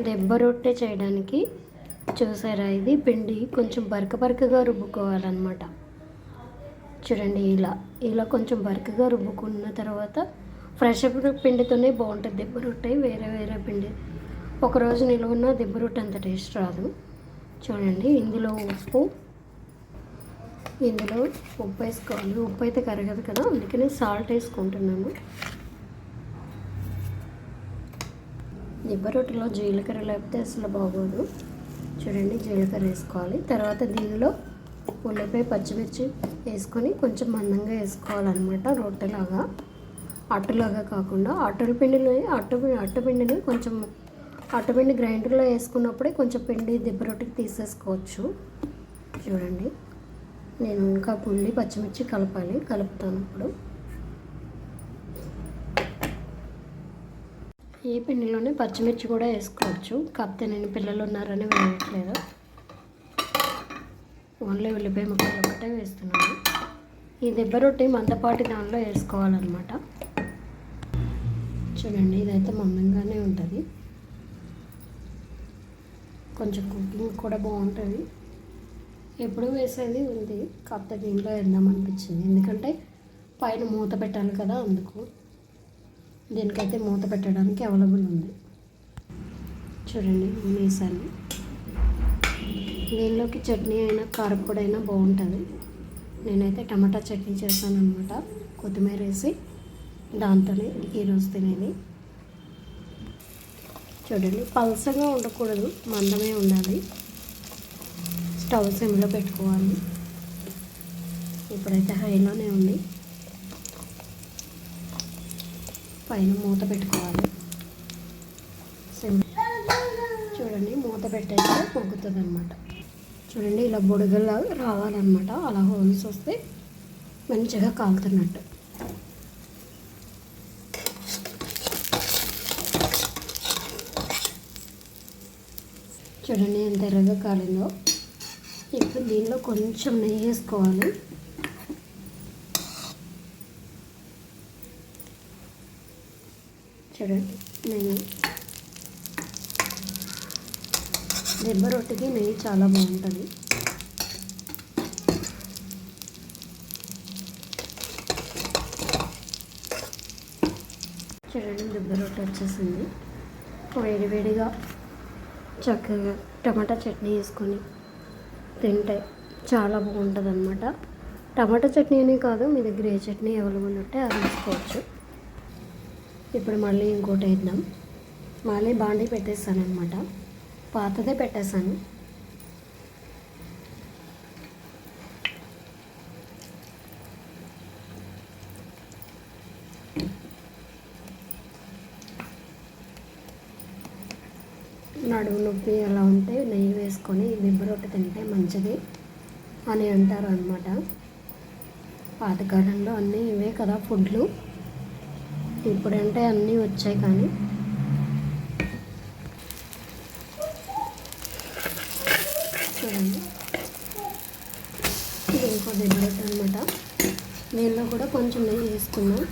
దెబ్బ రొట్టె చేయడానికి చూసారా? ఇది పిండి కొంచెం బరక బరకగా రుబ్బుకోవాలన్నమాట. చూడండి ఇలా ఇలా కొంచెం బరకగా రుబ్బుకున్న తర్వాత ఫ్రెష్ పిండితోనే బాగుంటుంది దెబ్బ రొట్టె వేరే వేరే పిండి. ఒకరోజు నిలువున్న దెబ్బ రొట్టె అంత టేస్ట్ రాదు. చూడండి ఇందులో ఉప్పు ఇందులో ఉప్పు వేసుకోవాలి. ఉప్పు అయితే కరగదు కదా అందుకనే సాల్ట్ వేసుకుంటున్నాను. దిబ్బ రొట్టెలో జీలకర్ర లేకపోతే అసలు బాగోదు. చూడండి జీలకర్ర వేసుకోవాలి. తర్వాత దీనిలో ఉల్లిపాయ పచ్చిమిర్చి వేసుకొని కొంచెం మందంగా వేసుకోవాలన్నమాట రొట్టెలాగా. అట్టలాగా కాకుండా అట్టల పిండిలో అట్ట అట్టపిండిని కొంచెం అట్టపిండి గ్రైండర్లో వేసుకున్నప్పుడే కొంచెం పిండి దిబ్బ రొట్టెకి తీసేసుకోవచ్చు. చూడండి నేను ఇంకా పుల్లి పచ్చిమిర్చి కలపాలి కలుపుతాను ఇప్పుడు. ఈ పిండిలోనే పచ్చిమిర్చి కూడా వేసుకోవచ్చు. కాకపోతే నేను పిల్లలు ఉన్నారని వేయట్లేదు ఓన్లీ ఉల్లిపాయ ముక్కలు ఒకటే వేస్తున్నాను. ఈ దెబ్బ రొట్టి మందపాటి దానిలో వేసుకోవాలన్నమాట. చూడండి ఇదైతే మందంగానే ఉంటుంది. కొంచెం కుకింగ్ కూడా బాగుంటుంది. ఎప్పుడు వేసేది ఉంది. కాకపోతే దీంట్లో వేద్దాం అనిపించింది. ఎందుకంటే పైన మూత పెట్టాలి కదా అందుకు. దీనికైతే మూత పెట్టడానికి అవైలబుల్ ఉంది. చూడండి నూనె వేసాను దీనిలోకి చట్నీ అయినా కారపొడి అయినా బాగుంటుంది. నేనైతే టమాటా చట్నీ చేశాను అనమాట కొత్తిమీర వేసి దాంతోనే ఈరోజు తినేది. చూడండి పలసగా ఉండకూడదు మందమే ఉండాలి. స్టవ్ సిమ్లో పెట్టుకోవాలి. ఇప్పుడైతే హైలోనే ఉంది. పైన మూత పెట్టుకోవాలి. సిమ్ చూడండి మూత పెట్టేస్తే పొగ్గుతుంది అనమాట చూడండి ఇలా బుడగలు రావాలన్నమాట. అలా హోల్స్ వస్తే మంచిగా కాలుతున్నట్టు. చూడండి ఎంత ఎర్రగా కాలిందో. ఇప్పుడు దీనిలో కొంచెం నెయ్యి వేసుకోవాలి. చూడండి నెయ్యి దెబ్బ రొట్టెకి నెయ్యి చాలా బాగుంటుంది. చూడండి దెబ్బ రొట్టె వచ్చేసింది. వేడి వేడిగా చక్కగా టమాటా చట్నీ వేసుకొని తింటే చాలా బాగుంటుంది అనమాట టమాటా చట్నీ అనే కాదు మీ దగ్గర ఏ చట్నీ అవైలబుల్ ఉంటే అది వేసుకోవచ్చు. ఇప్పుడు మళ్ళీ ఇంకోటి వేద్దాం. మళ్ళీ బాండీ పెట్టేస్తాను అనమాట పాతదే పెట్టేస్తాను నడుము నొప్పి అలా ఉంటే నెయ్యి వేసుకొని నిబ్బ రొట్టె తింటే మంచిది అని అంటారు అనమాట పాతకాలంలో అన్నీ ఇవే కదా ఫుడ్లు. ఇప్పుడంటే అన్నీ వచ్చాయి కానీ. చూడండి. ఇది ఇంకో దగ్గర అనమాట దీనిలో కూడా కొంచెం నెయ్యి వేసుకున్నాం